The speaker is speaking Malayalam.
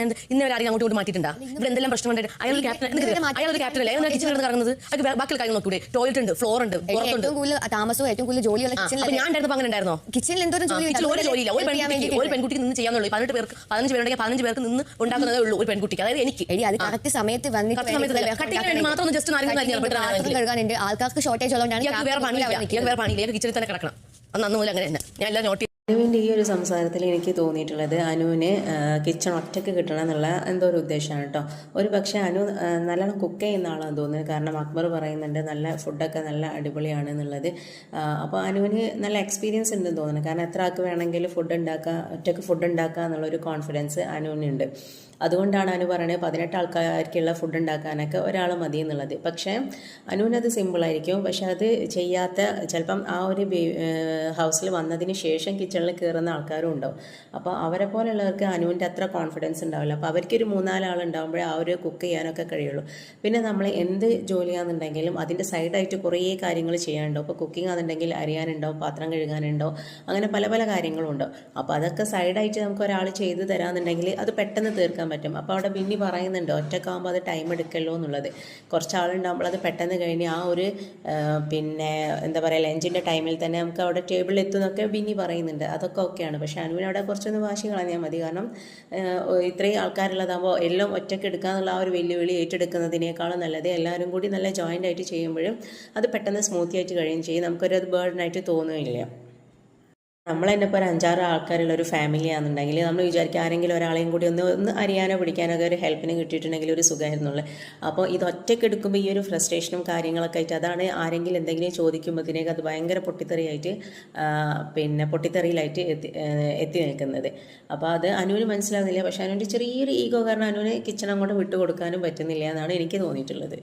ഞാൻ ഇന്ന് വരെ ആരെയും അങ്ങോട്ട് മാറ്റിയിട്ടുണ്ടാ? ഇവിടെ എന്തെല്ലാം പ്രശ്നം ഉണ്ടായിട്ട് അയാൾ ക്യാപ്റ്റൻ അയാൾ ഒരു ക്യാപ്റ്റൻ അല്ലേ? അയാൾ കിച്ചൺ കിടന്ന് കറങ്ങുന്നത് അയാൾക്ക് ബാക്കിയുള്ള കാര്യം നോക്കൂടെ? ടോയ്ലറ്റ് ഉണ്ട് ഫ്ലോർ ഉണ്ട് പുറത്തുണ്ട്. താമസവും ഏറ്റവും കൂടുതൽ ജോലിയുള്ള കിച്ചണിൽ ഞാൻ ഉണ്ടായിരുന്നപ്പോ അങ്ങനെ ഉണ്ടായിരുന്നോ? കിച്ചണിൽ എന്തോരം ജോലി ഒരു ജോലിയില്ല. ഒരു പെൺകുട്ടിക്ക് ഒരു പെൺകുട്ടിക്ക് നിന്ന് ചെയ്യാന്നുള്ളൂ പതിനെട്ട് പേർക്ക് പതിനഞ്ച് പേരുണ്ടെങ്കിൽ പതിനഞ്ച് പേർക്ക് നിന്ന് ഉണ്ടാക്കുന്നതേ ഉള്ളൂ ഒരു പെൺകുട്ടിക്ക്. അതായത് എനിക്ക്. അത് കറക്റ്റ് സമയത്ത് വന്നിട്ട് മാത്രം പെട്ടെന്ന് കഴുകാനുണ്ട് ആൾക്കാർക്ക് ഷോർട്ടേജ് ഉള്ളതുകൊണ്ടാണ് വേറെ പണിയില്ല. വേറെ പണിയില്ല. കിച്ചണിൽ തന്നെ കിടക്കണം. അന്ന് അന്ന് മുതൽ അങ്ങനെ തന്നെ. ഞാൻ എല്ലാം നോട്ട് അനുവിന്റെ ഈ ഒരു സംസാരത്തിൽ എനിക്ക് തോന്നിയിട്ടുള്ളത് അനുവിന് കിച്ചൺ ഒറ്റയ്ക്ക് കിട്ടണം എന്നുള്ള എന്തോ ഒരു ഉദ്ദേശമാണ് കേട്ടോ. ഒരു പക്ഷേ അനു നല്ലോണം കുക്ക് ചെയ്യുന്ന ആളാണ് തോന്നുന്നത് കാരണം അക്ബർ പറയുന്നുണ്ട് നല്ല ഫുഡൊക്കെ നല്ല അടിപൊളിയാണ് എന്നുള്ളത്. അപ്പോൾ അനുവിന് നല്ല എക്സ്പീരിയൻസ് ഉണ്ടെന്ന് തോന്നുന്നു. കാരണം എത്ര ആൾക്ക് വേണമെങ്കിലും ഫുഡ് ഉണ്ടാക്കുക ഒറ്റയ്ക്ക് ഫുഡ് ഉണ്ടാക്കുക എന്നുള്ളൊരു കോൺഫിഡൻസ് അനുവിനുണ്ട്. അതുകൊണ്ടാണ് അനു പറയുന്നത് പതിനെട്ട് ആൾക്കാർക്കുള്ള ഫുഡ് ഉണ്ടാക്കാനൊക്കെ ഒരാൾ മതി എന്നുള്ളത്. പക്ഷേ അനുവിനത് സിമ്പിളായിരിക്കും പക്ഷെ അത് ചെയ്യാത്ത ചിലപ്പം ആ ഒരു ഹൗസിൽ വന്നതിന് ശേഷം കിച്ചണിൽ കയറുന്ന ആൾക്കാരും ഉണ്ടാവും. അപ്പോൾ അവരെ പോലെയുള്ളവർക്ക് അനുവിന്റെ അത്ര കോൺഫിഡൻസ് ഉണ്ടാവില്ല. അപ്പോൾ അവർക്കൊരു മൂന്നാലാളുണ്ടാകുമ്പോഴേ ആ ഒരു കുക്ക് ചെയ്യാനൊക്കെ കഴിയുള്ളൂ. പിന്നെ നമ്മൾ എന്ത് ജോലിയാണെന്നുണ്ടെങ്കിലും അതിന്റെ സൈഡായിട്ട് കുറേ കാര്യങ്ങൾ ചെയ്യാനുണ്ടാവും. ഇപ്പോൾ കുക്കിംഗ് ആണെന്നുണ്ടെങ്കിൽ അറിയാനുണ്ടോ പാത്രം കഴുകാനുണ്ടോ അങ്ങനെ പല പല കാര്യങ്ങളും ഉണ്ടാവും. അപ്പോൾ അതൊക്കെ സൈഡായിട്ട് നമുക്ക് ഒരാൾ ചെയ്ത് തരാമെന്നുണ്ടെങ്കിൽ അത് പെട്ടെന്ന് തീർക്കാൻ പറ്റും. അപ്പോൾ അവിടെ ബിന്നി പറയുന്നുണ്ട് ഒറ്റക്കാകുമ്പോൾ അത് ടൈം എടുക്കല്ലോ എന്നുള്ളത്. കുറച്ച് ആളുണ്ടാകുമ്പോൾ അത് പെട്ടെന്ന് കഴിഞ്ഞ് ആ ഒരു പിന്നെ എന്താ പറയുക ലഞ്ചിന്റെ ടൈമിൽ തന്നെ നമുക്ക് അവിടെ ടേബിളിൽ എത്തുന്നൊക്കെ ബിന്നി പറയുന്നുണ്ട്. അതൊക്കെ ഓക്കെയാണ് പക്ഷേ അനുവിന് അവിടെ കുറച്ചൊന്ന് വാശി കളഞ്ഞാൽ മതി. കാരണം ഇത്രയും ആൾക്കാരുള്ളതാകുമ്പോൾ എല്ലാം ഒറ്റയ്ക്ക് എടുക്കാന്നുള്ള ആ ഒരു വെല്ലുവിളി ഏറ്റെടുക്കുന്നതിനേക്കാളും നല്ലത് എല്ലാവരും കൂടി നല്ല ജോയിന്റ് ആയിട്ട് ചെയ്യുമ്പോഴും അത് പെട്ടെന്ന് സ്മൂത്തി ആയിട്ട് കഴിയുകയും ചെയ്യും. നമുക്കൊരു അത് ബേർഡനായിട്ട് തോന്നുകയില്ല. നമ്മൾ തന്നെ ഇപ്പോൾ ഒരു അഞ്ചാറ് ആൾക്കാരുള്ള ഒരു ഫാമിലി ആണെന്നുണ്ടെങ്കിൽ നമ്മൾ വിചാരിക്കുക ആരെങ്കിലും ഒരാളെയും കൂടി ഒന്ന് ഒന്ന് അറിയാനോ പിടിക്കാനോ ഒരു ഹെൽപ്പിന് കിട്ടിയിട്ടുണ്ടെങ്കിൽ ഒരു സുഖമായിരുന്നുള്ളൂ അപ്പോൾ ഇത് ഒറ്റയ്ക്ക് എടുക്കുമ്പോൾ ഈ ഒരു ഫ്രസ്ട്രേഷനും കാര്യങ്ങളൊക്കെ ആയിട്ട് അതാണ് ആരെങ്കിലും എന്തെങ്കിലും ചോദിക്കുമ്പോഴത്തേക്ക് അത് ഭയങ്കര പൊട്ടിത്തെറിയായിട്ട് പിന്നെ പൊട്ടിത്തെറിയിലായിട്ട് എത്തി എത്തി നിൽക്കുന്നത്. അപ്പോൾ അത് അനുവിന് മനസ്സിലാകുന്നില്ല പക്ഷേ അനുവിന്റെ ചെറിയൊരു ഈഗോ കാരണം അനുവിന് കിച്ചൺ അങ്ങോട്ട് വിട്ടുകൊടുക്കാനും പറ്റുന്നില്ല എന്നാണ് എനിക്ക് തോന്നിയിട്ടുള്ളത്.